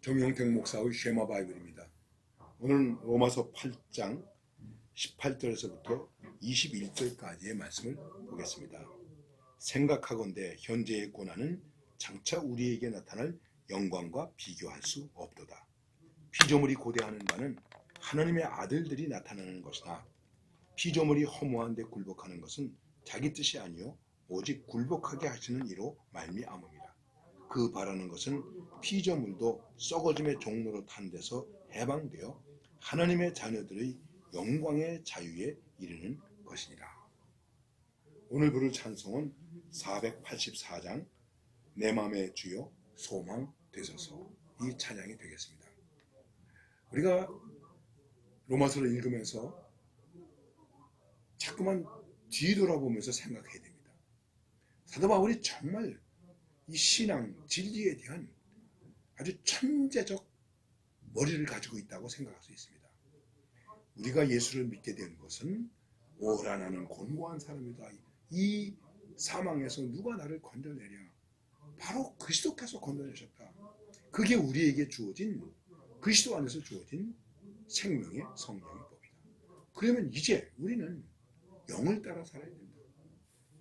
정용택 목사의 쉐마 바이블입니다. 오늘은 로마서 8장 18절에서부터 21절까지의 말씀을 보겠습니다. 생각하건대 현재의 고난은 장차 우리에게 나타날 영광과 비교할 수 없도다. 피조물이 고대하는 바는 하나님의 아들들이 나타나는 것이나 피조물이 허무한데 굴복하는 것은 자기 뜻이 아니요 오직 굴복하게 하시는 이로 말미암음이라. 그 바라는 것은 피조물도 썩어짐의 종로로 탄 데서 해방되어 하나님의 자녀들의 영광의 자유에 이르는 것이니라. 오늘 부를 찬송은 484장 내 맘의 주여 소망 되소서 이 찬양이 되겠습니다. 우리가 로마서를 읽으면서 자꾸만 뒤돌아보면서 생각해야 됩니다. 사도 바울이 정말 이 신앙, 진리에 대한 아주 천재적 머리를 가지고 있다고 생각할 수 있습니다. 우리가 예수를 믿게 된 것은 오라 나는 곤고한 사람이다. 이 사망에서 누가 나를 건져내랴. 바로 그리스도께서 건져내셨다. 그게 우리에게 주어진 그리스도 안에서 주어진 생명의 성령의 법이다. 그러면 이제 우리는 영을 따라 살아야 된다.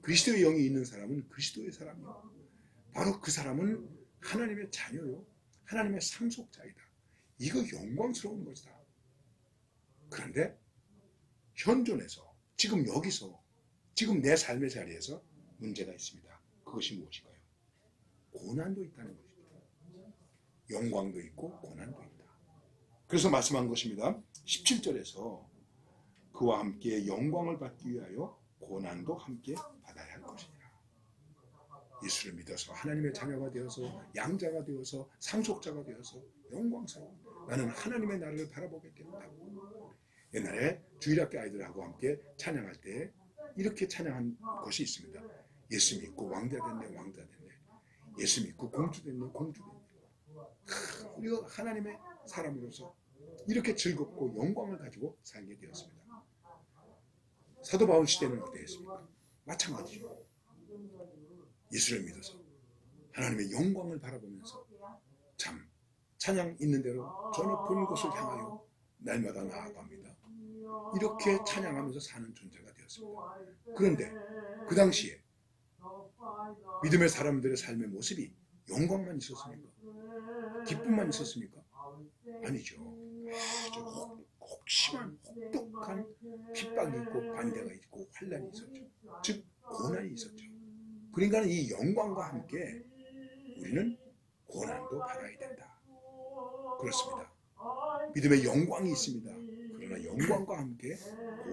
그리스도의 영이 있는 사람은 그리스도의 사람이요. 바로 그 사람은 하나님의 자녀요. 하나님의 상속자이다. 이거 영광스러운 것이다. 그런데 현존에서 지금 여기서 지금 내 삶의 자리에서 문제가 있습니다. 그것이 무엇일까요? 고난도 있다는 것이죠. 영광도 있고 고난도 있다. 그래서 말씀한 것입니다. 17절에서 그와 함께 영광을 받기 위하여 고난도 함께 받아야 할 것이니라. 예수를 믿어서 하나님의 자녀가 되어서 양자가 되어서 상속자가 되어서 영광스러운 나는 하나님의 나라를 바라보게 된다고. 옛날에 주일학교 아이들하고 함께 찬양할 때 이렇게 찬양한 것이 있습니다. 예수 믿고 왕자 됐네, 왕자 됐네. 예수 믿고 공주 됐네, 공주 됐네. 하, 우리가 하나님의 사람으로서 이렇게 즐겁고 영광을 가지고 살게 되었습니다. 사도 바울 시대는 어땠습니까? 마찬가지죠. 예수를 믿어서 하나님의 영광을 바라보면서 참 찬양 있는 대로 저 높은 곳을 향하여 날마다 나아갑니다. 이렇게 찬양하면서 사는 존재가 되었습니다. 그런데 그 당시에 믿음의 사람들의 삶의 모습이 영광만 있었습니까? 기쁨만 있었습니까? 아니죠. 아주 혹, 혹심한 혹독한 핍박이 있고 반대가 있고 환란이 있었죠. 즉 고난이 있었죠. 그러니까 이 영광과 함께 우리는 고난도 받아야 된다. 그렇습니다. 믿음의 영광이 있습니다. 그러나 영광과 함께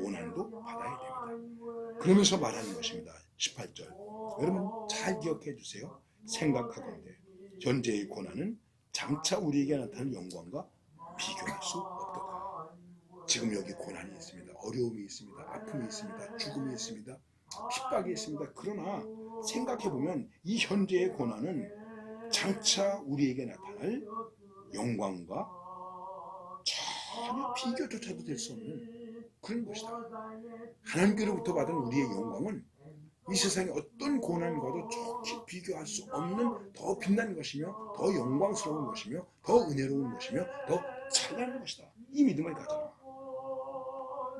고난도 받아야 됩니다. 그러면서 말하는 것입니다. 18절. 여러분 잘 기억해 주세요. 생각하건대 현재의 고난은 장차 우리에게 나타나는 영광과 비교할 수 없도다. 지금 여기 고난이 있습니다. 어려움이 있습니다. 아픔이 있습니다. 죽음이 있습니다. 핍박이 있습니다. 그러나 생각해 보면 이 현재의 고난은 장차 우리에게 나타날 영광과 전혀 비교조차도 될 수 없는 그런 것이다. 하나님께로부터 받은 우리의 영광은 이 세상의 어떤 고난과도 좋게 비교할 수 없는 더 빛난 것이며 더 영광스러운 것이며 더 은혜로운 것이며 더 찬란한 것이다. 이 믿음을 가져라.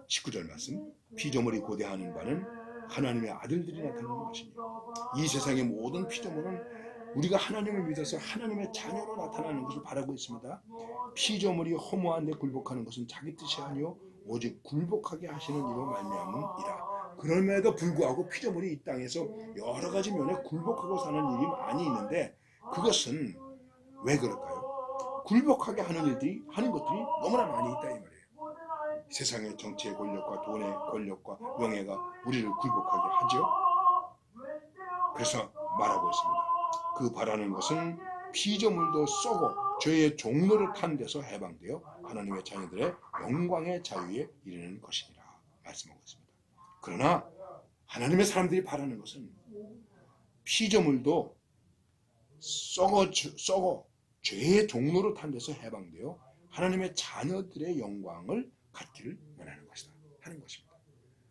19절 말씀 피조물이 고대하는 바는 하나님의 아들들이 나타나는 것이니 이 세상의 모든 피조물은 우리가 하나님을 믿어서 하나님의 자녀로 나타나는 것을 바라고 있습니다. 피조물이 허무한 데 굴복하는 것은 자기 뜻이 아니요 오직 굴복하게 하시는 이로 말미암음이라. 그럼에도 불구하고 피조물이 이 땅에서 여러 가지 면에 굴복하고 사는 일이 많이 있는데 그것은 왜 그럴까요? 굴복하게 하는 일들이 하는 것들이 너무나 많이 있다 이 말이에요. 세상의 정치의 권력과 돈의 권력과 명예가 우리를 굴복하게 하죠. 그래서 말하고 있습니다. 그 바라는 것은 피조물도 썩어 죄의 종로를 탄 데서 해방되어 하나님의 자녀들의 영광의 자유에 이르는 것이니라 말씀하고 있습니다. 그러나 하나님의 사람들이 바라는 것은 피조물도 썩어 썩어 죄의 종로로 탄 데서 해방되어 하나님의 자녀들의 영광을 갖기를 원하는 것이다 하는 것입니다.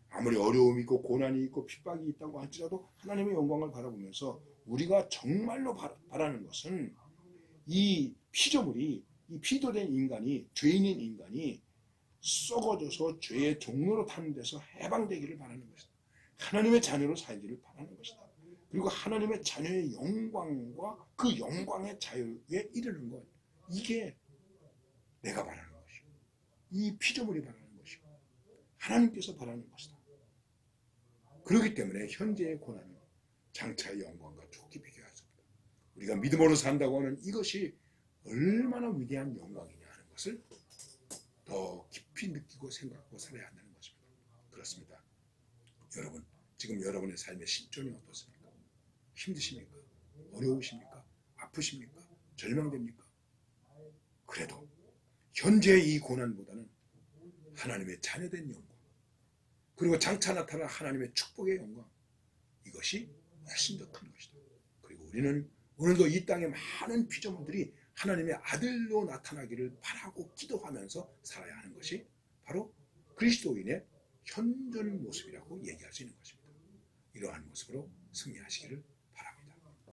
아무리 어려움이 있고 고난이 있고 핍박이 있다고 할지라도 하나님의 영광을 바라보면서 우리가 정말로 바라는 것은 이 피조물이 이 피도된 인간이 죄인인 인간이 썩어져서 죄의 종로로 타는 데서 해방되기를 바라는 것이다. 하나님의 자녀로 살기를 바라는 것이다. 그리고 하나님의 자녀의 영광과 그 영광의 자유에 이르는 것 이게 내가 바라는 이 피조물이 바라는 것이고 하나님께서 바라는 것이다. 그렇기 때문에 현재의 고난은 장차의 영광과 좋게 비교할 수 없다. 우리가 믿음으로 산다고 하는 이것이 얼마나 위대한 영광이냐 하는 것을 더 깊이 느끼고 생각하고 살아야 한다는 것입니다. 그렇습니다. 여러분, 지금 여러분의 삶의 신존이 어떻습니까? 힘드십니까? 어려우십니까? 아프십니까? 절망됩니까? 그래도 현재의 이 고난보다는 하나님의 자녀된 영광 그리고 장차 나타날 하나님의 축복의 영광 이것이 훨씬 더 큰 것이다. 그리고 우리는 오늘도 이 땅의 많은 피조물들이 하나님의 아들로 나타나기를 바라고 기도하면서 살아야 하는 것이 바로 그리스도인의 현존 모습이라고 얘기할 수 있는 것입니다. 이러한 모습으로 승리하시기를